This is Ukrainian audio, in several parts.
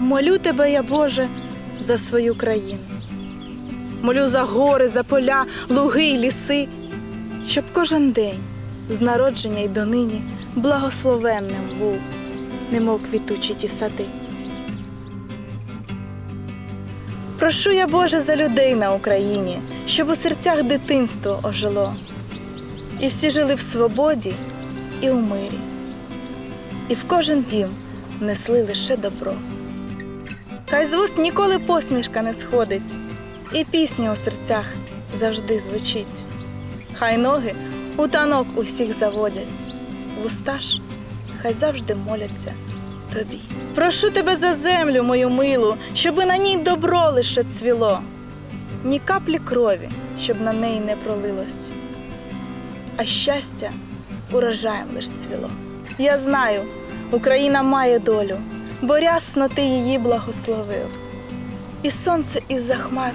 Молю тебе, я Боже, за свою країну. Молю за гори, за поля, луги й ліси, щоб кожен день з народження й донині благословенним був, немов квітучі ті сади. Прошу я Боже за людей на Україні, щоб у серцях дитинство ожило, і всі жили в свободі і у мирі, і в кожен дім несли лише добро. Хай з вуст ніколи посмішка не сходить, і пісня у серцях завжди звучить. Хай ноги у танок усіх заводять, вуста ж хай завжди моляться тобі. Прошу тебе за землю, мою милу, щоби на ній добро лише цвіло, ні каплі крові, щоб на неї не пролилось, а щастя урожаєм лиш цвіло. Я знаю, Україна має долю, бо рясно ти її благословив. І сонце із-за хмар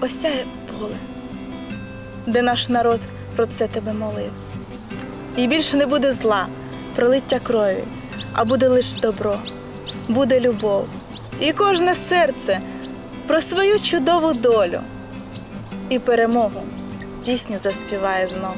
осяє поле, де наш народ про це тебе молив. І більше не буде зла, пролиття крові, а буде лише добро, буде любов. І кожне серце про свою чудову долю і перемогу пісню заспіває знов.